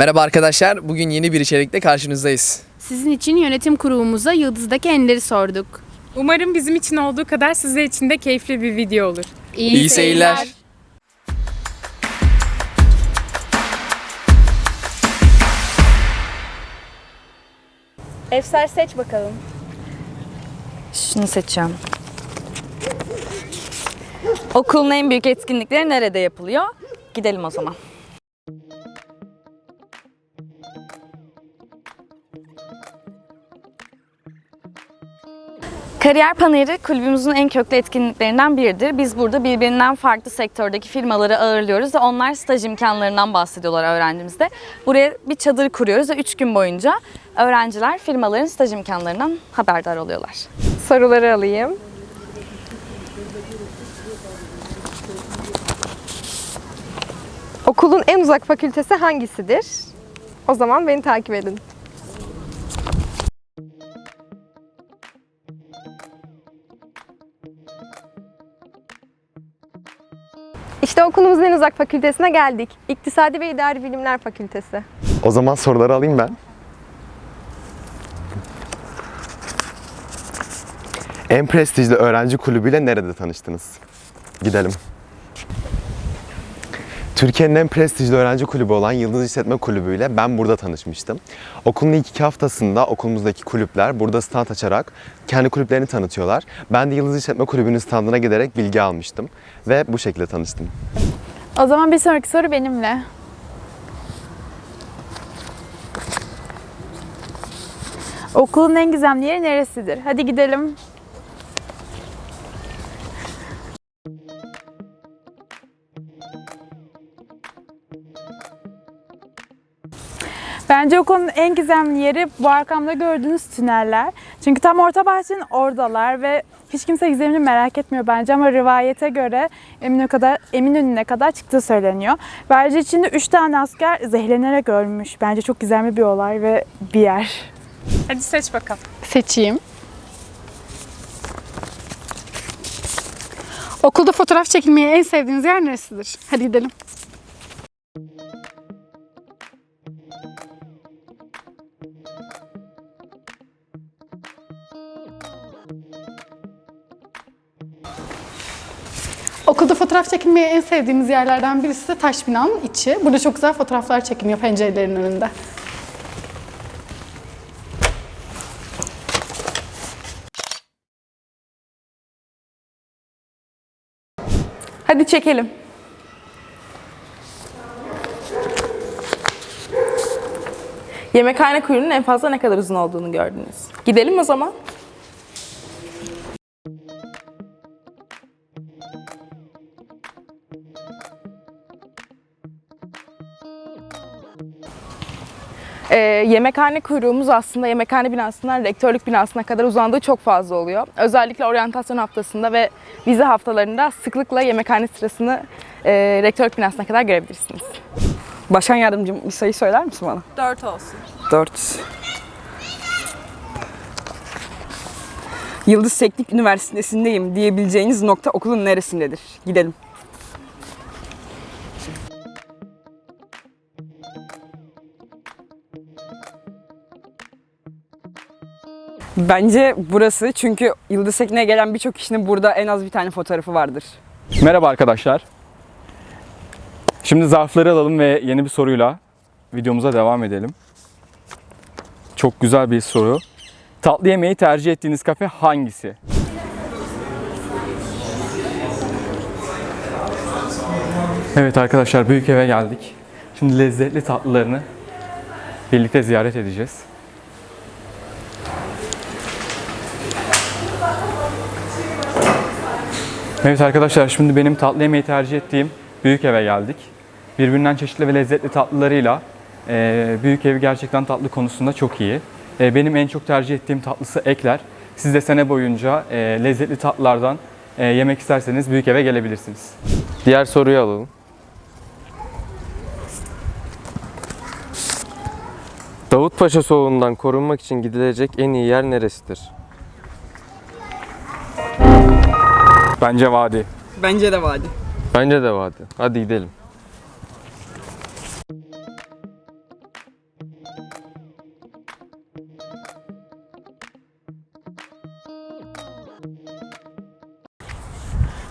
Merhaba arkadaşlar. Bugün yeni bir içerikle karşınızdayız. Sizin için yönetim kurulumuza Yıldız'daki enleri sorduk. Umarım bizim için olduğu kadar sizler için de keyifli bir video olur. İyi seyirler. Efsar seç bakalım. Şunu seçeceğim. Okulun en büyük etkinlikleri nerede yapılıyor? Gidelim o zaman. Kariyer Paneri kulübümüzün en köklü etkinliklerinden biridir. Biz burada birbirinden farklı sektördeki firmaları ağırlıyoruz ve onlar staj imkanlarından bahsediyorlar öğrencimizde. Buraya bir çadır kuruyoruz ve 3 gün boyunca öğrenciler firmaların staj imkanlarından haberdar oluyorlar. Soruları alayım. Okulun en uzak fakültesi hangisidir? O zaman beni takip edin. İşte okulumuzun en uzak fakültesine geldik. İktisadi ve İdari Bilimler Fakültesi. O zaman soruları alayım ben. En prestijli öğrenci kulübüyle nerede tanıştınız? Gidelim. Türkiye'nin en prestijli öğrenci kulübü olan Yıldız İşletme Kulübü ile ben burada tanışmıştım. Okulun ilk iki haftasında okulumuzdaki kulüpler burada stand açarak kendi kulüplerini tanıtıyorlar. Ben de Yıldız İşletme Kulübü'nün standına giderek bilgi almıştım ve bu şekilde tanıştım. O zaman bir sonraki soru benimle. Okulun en gizemli yeri neresidir? Hadi gidelim. Bence okulun en gizemli yeri bu arkamda gördüğünüz tüneller. Çünkü tam orta bahçenin oradalar ve hiç kimse gizemini merak etmiyor bence ama rivayete göre Eminönü'ne kadar, Eminönü'ne kadar çıktığı söyleniyor. Ayrıca içinde 3 tane asker zehirlenerek ölmüş. Bence çok gizemli bir olay ve bir yer. Hadi seç bakalım. Seçeyim. Okulda fotoğraf çekilmeyi en sevdiğiniz yer neresidir? Hadi gidelim. Okulda fotoğraf çekilmeyi en sevdiğimiz yerlerden birisi de taş binanın içi. Burada çok güzel fotoğraflar çekiliyor pencerelerin önünde. Hadi çekelim. Yemekhane kuyruğunun en fazla ne kadar uzun olduğunu gördünüz. Gidelim o zaman. Ee, yemekhane kuyruğumuz aslında yemekhane binasından rektörlük binasına kadar uzandığı çok fazla oluyor. Özellikle oryantasyon haftasında ve vize haftalarında sıklıkla yemekhane sırasını e, rektörlük binasına kadar görebilirsiniz. Başkan yardımcım bir sayı söyler misin bana? 4 olsun. 4. Yıldız Teknik Üniversitesi'ndeyim diyebileceğiniz nokta okulun neresindedir? Gidelim. Bence burası çünkü Yıldız Teknik'e gelen birçok kişinin burada en az bir tane fotoğrafı vardır. Merhaba arkadaşlar. Şimdi zarfları alalım ve yeni bir soruyla videomuza devam edelim. Çok güzel bir soru. Tatlı yemeği tercih ettiğiniz kafe hangisi? Evet arkadaşlar büyük eve geldik. Şimdi lezzetli tatlılarını birlikte ziyaret edeceğiz. Evet arkadaşlar şimdi benim tatlı yemeği tercih ettiğim büyük eve geldik. Birbirinden çeşitli ve lezzetli tatlılarıyla e, büyük ev gerçekten tatlı konusunda çok iyi. E, benim en çok tercih ettiğim tatlısı ekler. Siz de sene boyunca e, lezzetli tatlılardan e, yemek isterseniz büyük eve gelebilirsiniz. Diğer soruyu alalım. Davutpaşa soğuğundan korunmak için gidilecek en iyi yer neresidir? Bence vadi. Bence de vadi. Bence de vadi. Hadi gidelim.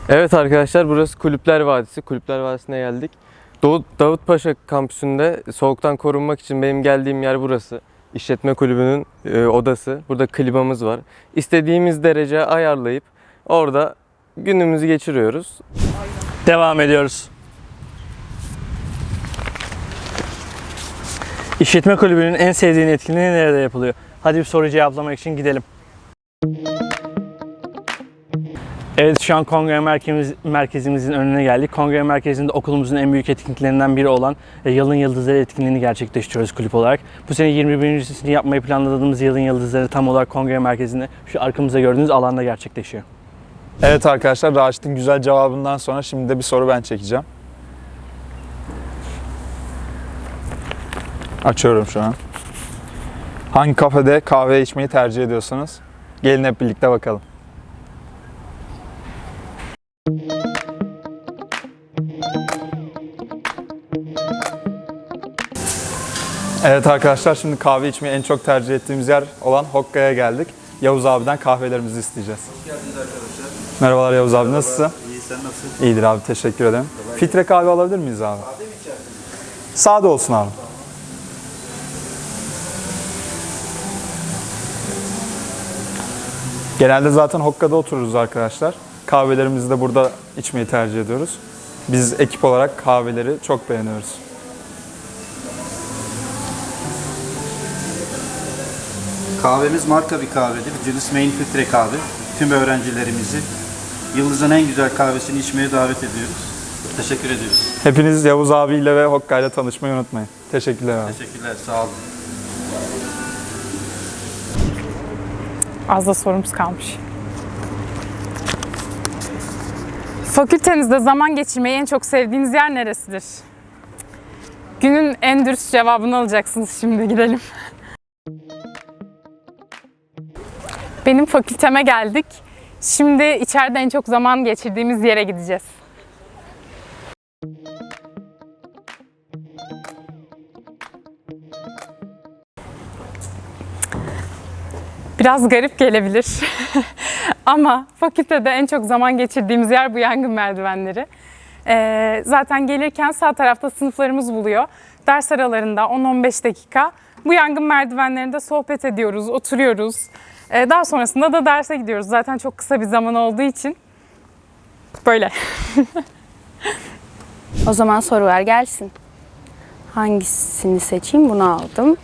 Evet arkadaşlar burası Kulüpler Vadisi. Kulüpler Vadisi'ne geldik. Doğu, Davutpaşa kampüsünde soğuktan korunmak için benim geldiğim yer burası. İşletme kulübünün e, odası. Burada klimamız var. İstediğimiz derece ayarlayıp orada günümüzü geçiriyoruz. Devam ediyoruz. İşletme kulübünün en sevdiğin etkinliği nerede yapılıyor? Hadi bir soru cevaplamak için gidelim. Evet şu an kongre merkezimiz, merkezimizin önüne geldik. Kongre merkezinde okulumuzun en büyük etkinliklerinden biri olan e, Yılın Yıldızları etkinliğini gerçekleştiriyoruz kulüp olarak. Bu sene 21.sini yapmayı planladığımız Yılın Yıldızları tam olarak kongre merkezinde şu arkamızda gördüğünüz alanda gerçekleşiyor. Evet arkadaşlar Raşit'in güzel cevabından sonra şimdi de bir soru ben çekeceğim. Açıyorum şu an. Hangi kafede kahve içmeyi tercih ediyorsunuz? Gelin hep birlikte bakalım. Evet arkadaşlar şimdi kahve içmeyi en çok tercih ettiğimiz yer olan Hokka'ya geldik. Yavuz abiden kahvelerimizi isteyeceğiz. Hoş geldiniz arkadaşlar. Merhabalar Yavuz abi nasılsın? İyi sen nasılsın? İyidir abi teşekkür ederim. Filtre kahve alabilir miyiz abi? Sade olsun abi. Genelde zaten Hokka'da otururuz arkadaşlar. Kahvelerimizi de burada içmeyi tercih ediyoruz. Biz ekip olarak kahveleri çok beğeniyoruz. Kahvemiz marka bir kahvedir. Julius Main filtre kahve. Tüm öğrencilerimizi Yıldız'ın en güzel kahvesini içmeye davet ediyoruz. Teşekkür ediyoruz. Hepiniz Yavuz abiyle ve Hokka ile tanışmayı unutmayın. Teşekkürler abi. Teşekkürler, sağ olun. Az da sorumuz kalmış. Fakültenizde zaman geçirmeyi en çok sevdiğiniz yer neresidir? Günün en dürüst cevabını alacaksınız şimdi gidelim. Benim fakülteme geldik. Şimdi içeride en çok zaman geçirdiğimiz yere gideceğiz. Biraz garip gelebilir. Ama fakültede en çok zaman geçirdiğimiz yer bu yangın merdivenleri. Ee, zaten gelirken sağ tarafta sınıflarımız buluyor. Ders aralarında 10-15 dakika bu yangın merdivenlerinde sohbet ediyoruz, oturuyoruz. Ee, daha sonrasında da derse gidiyoruz. Zaten çok kısa bir zaman olduğu için böyle. O zaman sorular gelsin. Hangisini seçeyim? Bunu aldım.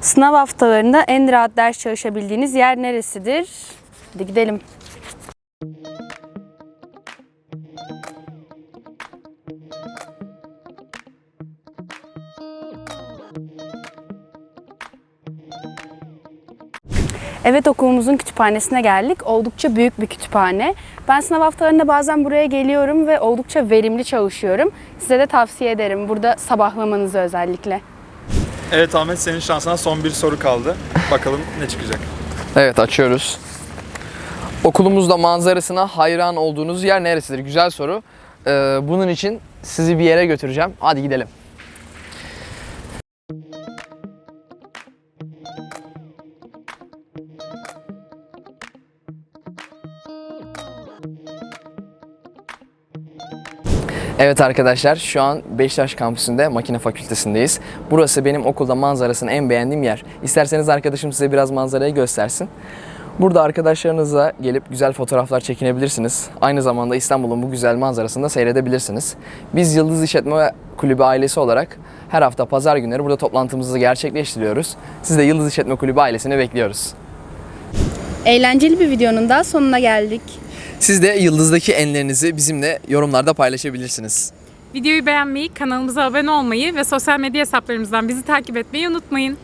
Sınav haftalarında en rahat ders çalışabildiğiniz yer neresidir? Hadi gidelim. Evet okulumuzun kütüphanesine geldik. Oldukça büyük bir kütüphane. Ben sınav haftalarında bazen buraya geliyorum ve oldukça verimli çalışıyorum. Size de tavsiye ederim burada sabahlamanızı özellikle. Evet Ahmet senin şansına son bir soru kaldı. Bakalım ne çıkacak. Evet açıyoruz. Okulumuzda manzarasına hayran olduğunuz yer neresidir? Güzel soru. Ee, bunun için sizi bir yere götüreceğim. Hadi gidelim. Evet arkadaşlar şu an Beşiktaş kampüsünde makine fakültesindeyiz. Burası benim okulda manzarasını en beğendiğim yer. İsterseniz arkadaşım size biraz manzarayı göstersin. Burada arkadaşlarınızla gelip güzel fotoğraflar çekinebilirsiniz. Aynı zamanda İstanbul'un bu güzel manzarasını da seyredebilirsiniz. Biz Yıldız İşletme Kulübü ailesi olarak her hafta pazar günleri burada toplantımızı gerçekleştiriyoruz. Siz de Yıldız İşletme Kulübü ailesini bekliyoruz. Eğlenceli bir videonun daha sonuna geldik. Siz de Yıldız'daki enlerinizi bizimle yorumlarda paylaşabilirsiniz. Videoyu beğenmeyi, kanalımıza abone olmayı ve sosyal medya hesaplarımızdan bizi takip etmeyi unutmayın.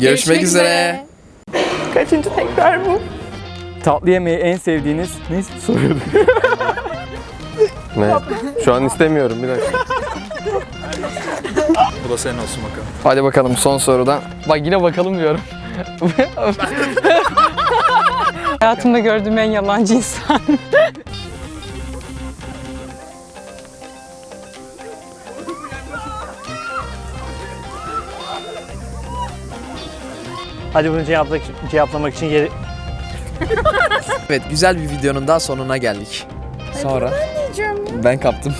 Görüşmek, üzere. Kaçıncı tekrar bu? Tatlı yemeği en sevdiğiniz ne soruyorduk? Ne? Şu an istemiyorum bir dakika. Bu da senin olsun bakalım. Hadi bakalım son sorudan. Bak yine bakalım diyorum. Hayatımda gördüğüm en yalancı insan. Hadi bunu cevaplamak, cevaplamak için yeri, evet güzel bir videonun daha sonuna geldik. Sonra ben kaptım.